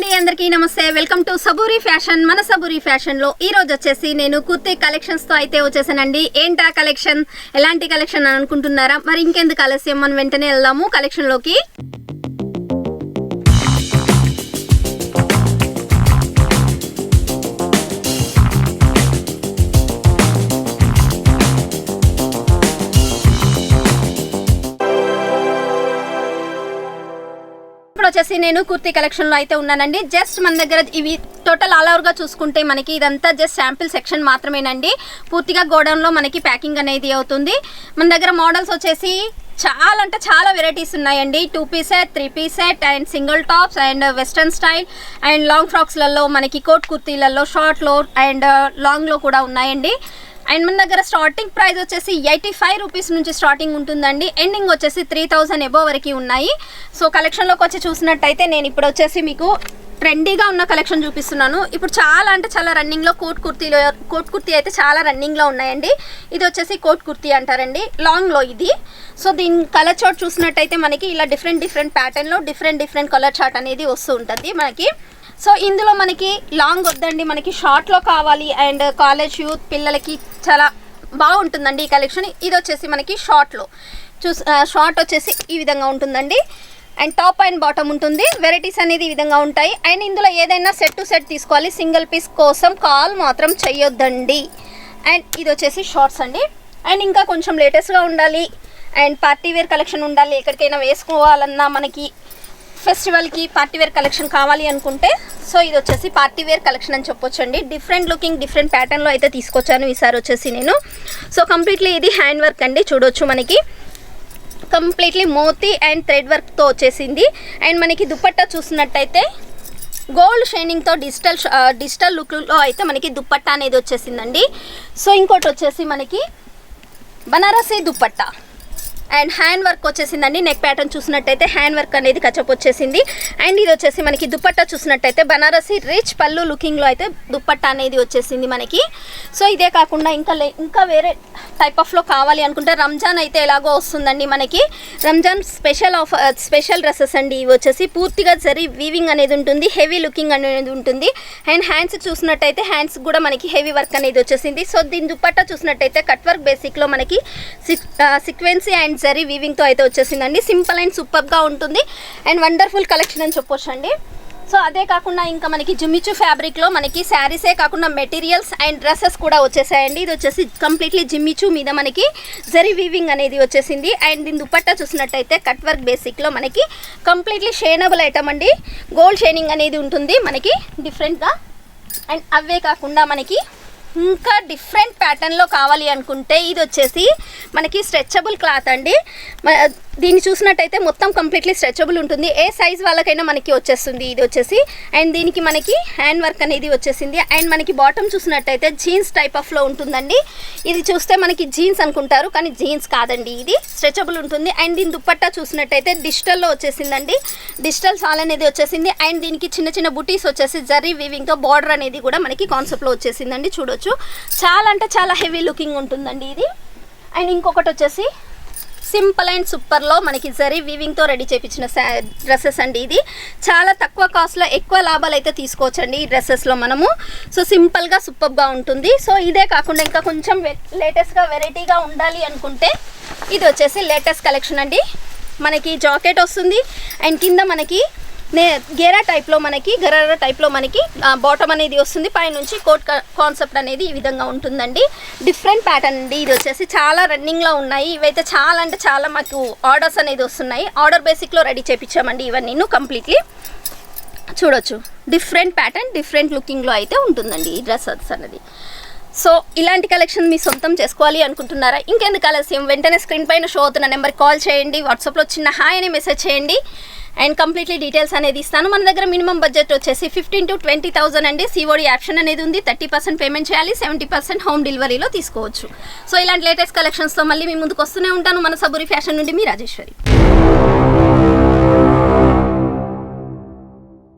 అండి అందరికీ నమస్తే. వెల్కమ్ టు సబూరి ఫ్యాషన్ మన సబూరి ఫ్యాషన్లో ఈ రోజు వచ్చేసి నేను కుర్తి కలెక్షన్స్తో అయితే వచ్చేసానండి. ఏంటా కలెక్షన్ ఎలాంటి కలెక్షన్ అని అనుకుంటున్నారా? మరి ఇంకెందుకు ఆలస్యం? మనం వెంటనే వెళ్దాము కలెక్షన్ వచ్చేసి నేను కుర్తీ కలెక్షన్లో అయితే ఉన్నానండి. జస్ట్ మన దగ్గర ఇవి టోటల్ ఆల్ ఓవర్గా చూసుకుంటే మనకి ఇదంతా జస్ట్ శాంపిల్ సెక్షన్ మాత్రమేనండి. పూర్తిగా గోడౌన్లో మనకి ప్యాకింగ్ అనేది అవుతుంది. మన దగ్గర మోడల్స్ వచ్చేసి చాలా అంటే చాలా వెరైటీస్ ఉన్నాయండి. Two piece set three piece set and single tops and western style and long ఫ్రాక్స్లలో మనకి కోట్ కుర్తీలలో షార్ట్లో అండ్ లాంగ్లో కూడా ఉన్నాయండి. అండ్ మన దగ్గర స్టార్టింగ్ ప్రైస్ వచ్చేసి ఎయిటీ ఫైవ్ రూపీస్ నుంచి స్టార్టింగ్ ఉంటుందండి. ఎండింగ్ వచ్చేసి త్రీ థౌజండ్ ఎబో వరకు ఉన్నాయి. సో కలెక్షన్లోకి వచ్చి చూసినట్టయితే నేను ఇప్పుడు వచ్చేసి మీకు ట్రెండీగా ఉన్న కలెక్షన్ చూపిస్తున్నాను. ఇప్పుడు చాలా అంటే చాలా రన్నింగ్లో కోట్ కుర్తీలో కోట్ కుర్తీ అయితే చాలా రన్నింగ్లో ఉన్నాయండి. ఇది వచ్చేసి కోట్ కుర్తీ అంటారండి. లాంగ్లో ఇది. సో దీని కలర్ చార్ట్ చూసినట్టయితే మనకి ఇలా డిఫరెంట్ డిఫరెంట్ ప్యాటర్న్లో డిఫరెంట్ డిఫరెంట్ కలర్ చార్ట్ అనేది వస్తూ ఉంటుంది మనకి. సో ఇందులో మనకి లాంగ్ వద్దండి మనకి షార్ట్లో కావాలి అండ్ కాలేజ్ యూత్ పిల్లలకి చాలా బాగుంటుందండి ఈ కలెక్షన్. ఇది వచ్చేసి మనకి షార్ట్లో. చూస్ షార్ట్ వచ్చేసి ఈ విధంగా ఉంటుందండి. అండ్ టాప్ అండ్ బాటమ్ ఉంటుంది. వెరైటీస్ అనేది ఈ విధంగా ఉంటాయి. అండ్ ఇందులో ఏదైనా సెట్ టు సెట్ తీసుకోవాలి. సింగిల్ పీస్ కోసం కాల్ మాత్రం చెయ్యొద్దండి. అండ్ ఇది వచ్చేసి షార్ట్స్ అండి. అండ్ ఇంకా కొంచెం లేటెస్ట్గా ఉండాలి. అండ్ పార్టీ వేర్ కలెక్షన్ ఉండాలి. ఎక్కడికైనా వేసుకోవాలన్నా మనకి ఫెస్టివల్కి పార్టీ వేర్ కలెక్షన్ కావాలి అనుకుంటే సో ఇది వచ్చేసి పార్టీ వేర్ కలెక్షన్ అని చెప్పొచ్చండి. డిఫరెంట్ లుకింగ్ డిఫరెంట్ ప్యాటర్న్లో అయితే తీసుకొచ్చాను ఈసారి వచ్చేసి నేను. సో కంప్లీట్లీ ఇది హ్యాండ్ వర్క్ అండి చూడొచ్చు మనకి. కంప్లీట్లీ మోతీ అండ్ థ్రెడ్ వర్క్తో వచ్చేసింది. అండ్ మనకి దుపట్టా చూసినట్టయితే గోల్డ్ షైనింగ్తో డిజిటల్ డిజిటల్ లుక్లో అయితే మనకి దుప్పట్ట అనేది వచ్చేసిందండి. సో ఇంకోటి వచ్చేసి మనకి Banarasi dupatta. And hand work వచ్చేసిందండి నెక్ ప్యాటర్న్ చూసినట్టయితే హ్యాండ్ వర్క్ అనేది కచప్ వచ్చేసింది. అండ్ ఇది వచ్చేసి మనకి దుప్పట్ట చూసినట్టయితే బనారసి రిచ్ పళ్ళు లుకింగ్లో అయితే దుప్పట్ట అనేది వచ్చేసింది మనకి. సో ఇదే కాకుండా ఇంకా లే- ఇంకా వేరే టైప్ ఆఫ్లో కావాలి అనుకుంటే రంజాన్ అయితే ఎలాగో వస్తుందండి మనకి. Ramzan special of special dresses అండి ఇవి వచ్చేసి పూర్తిగా జరీ వీవింగ్ అనేది ఉంటుంది హెవీ లుకింగ్ అనేది ఉంటుంది. అండ్ హ్యాండ్స్ చూసినట్టయితే హ్యాండ్స్ కూడా మనకి హెవీ వర్క్ అనేది వచ్చేసింది. సో దీని దుప్పట్టా చూసినట్టయితే కట్ వర్క్ బేసిక్లో మనకి సిక్వెన్సీ అండ్ జరీ వీవింగ్తో అయితే వచ్చేసిందండి. సింపుల్ అండ్ సూపర్గా ఉంటుంది. అండ్ వండర్ఫుల్ కలెక్షన్ అని చెప్పొచ్చు అండి సో అదే కాకుండా ఇంకా మనకి జిమ్మిచు ఫ్యాబ్రిక్లో మనకి శారీసే కాకుండా మెటీరియల్స్ అండ్ డ్రెస్సెస్ కూడా వచ్చేసాయండి. ఇది వచ్చేసి కంప్లీట్లీ జిమ్మిచు మీద మనకి జరీ వీవింగ్ అనేది వచ్చేసింది. అండ్ దీని దుపట్టా చూసినట్టయితే కట్ వర్క్ బేసిక్లో మనకి కంప్లీట్లీ షేనబుల్ ఐటమ్ అండి. గోల్డ్ షైనింగ్ అనేది ఉంటుంది మనకి డిఫరెంట్గా అండ్ అవే కాకుండా మనకి ఇంకా డిఫరెంట్ ప్యాటర్న్లో కావాలి అనుకుంటే ఇది వచ్చేసి మనకి స్ట్రెచబుల్ క్లాత్ అండి. మ- దీన్ని చూసినట్టయితే మొత్తం కంప్లీట్లీ స్ట్రెచబుల్ ఉంటుంది. ఏ సైజ్ వాళ్ళకైనా మనకి వచ్చేస్తుంది ఇది వచ్చేసి. అండ్ దీనికి మనకి హ్యాండ్ వర్క్ అనేది వచ్చేసింది. అండ్ మనకి బాటమ్ చూసినట్టయితే జీన్స్ టైప్ ఆఫ్లో ఉంటుందండి. ఇది చూస్తే మనకి జీన్స్ అనుకుంటారు కానీ జీన్స్ కాదండి ఇది. స్ట్రెచబుల్ ఉంటుంది. అండ్ దీని దుప్పట్టా చూసినట్టయితే డిజిటల్లో వచ్చేసిందండి. డిజిటల్ సాల్ అనేది వచ్చేసింది. అండ్ దీనికి చిన్న చిన్న బుటీస్ వచ్చేసి జరీ వీవింగ్తో బార్డర్ అనేది కూడా మనకి కాన్సెప్ట్లో వచ్చేసిందండి. చూడొచ్చు. చాలా అంటే చాలా హెవీ లుకింగ్ ఉంటుందండి ఇది. అండ్ ఇంకొకటి వచ్చేసి సింపుల్ అండ్ సూపర్లో మనకి జరీ వీవింగ్తో రెడీ చేయించిన డ్రెస్సెస్ అండి ఇది. చాలా తక్కువ కాస్ట్లో ఎక్కువ లాభాలు అయితే తీసుకోవచ్చండి ఈ డ్రెస్సెస్లో మనము. సో సింపుల్గా సూపర్గా ఉంటుంది. సో ఇదే కాకుండా ఇంకా కొంచెం లేటెస్ట్గా వెరైటీగా ఉండాలి అనుకుంటే ఇది వచ్చేసి లేటెస్ట్ కలెక్షన్ అండి. మనకి జాకెట్ వస్తుంది. అండ్ కింద మనకి నే గేరా టైప్లో మనకి గరారా టైప్లో మనకి బాటమ్ అనేది వస్తుంది. పైనుంచి కోట్ కాన్సెప్ట్ అనేది ఈ విధంగా ఉంటుందండి. డిఫరెంట్ ప్యాటర్న్ అండి. ఇది వచ్చేసి చాలా రన్నింగ్లో ఉన్నాయి. ఇవైతే చాలా అంటే చాలా మాకు ఆర్డర్స్ అనేది వస్తున్నాయి. ఆర్డర్ బేసిక్లో రెడీ చేయించామండి ఇవన్నీ కంప్లీట్లీ చూడొచ్చు. డిఫరెంట్ ప్యాటర్న్ డిఫరెంట్ లుకింగ్లో అయితే ఉంటుందండి ఈ డ్రెస్సెస్ అనేది. సో ఇలాంటి కలెక్షన్ మీ సొంతం చేసుకోవాలి అనుకుంటున్నారా? ఇంకెందుకు ఆలస్యం? వెంటనే స్క్రీన్ పైన షో అవుతున్న నెంబర్ కాల్ చేయండి. వాట్సాప్లో చిన్న హాయ్ అని మెసేజ్ చేయండి. అండ్ కంప్లీట్లీ డీటెయిల్స్ అనేది ఇస్తాను. మన దగ్గర మినిమం బడ్జెట్ వచ్చేసి ఫిఫ్టీన్ టు ట్వంటీ థౌసండ్ అండి. సిఓడి ఆప్షన్ అనేది ఉంది. థర్టీ పర్సెంట్ పేమెంట్ చేయాలి. సెవెంటీ పర్సెంట్ హోమ్ డెలివరీలో తీసుకోవచ్చు. సో ఇలాంటి లేటెస్ట్ కలెక్షన్స్తో మళ్ళీ మీ ముందుకు వస్తూనే ఉంటాను. మన సబురి ఫ్యాషన్ నుండి మీ రాజేశ్వరి.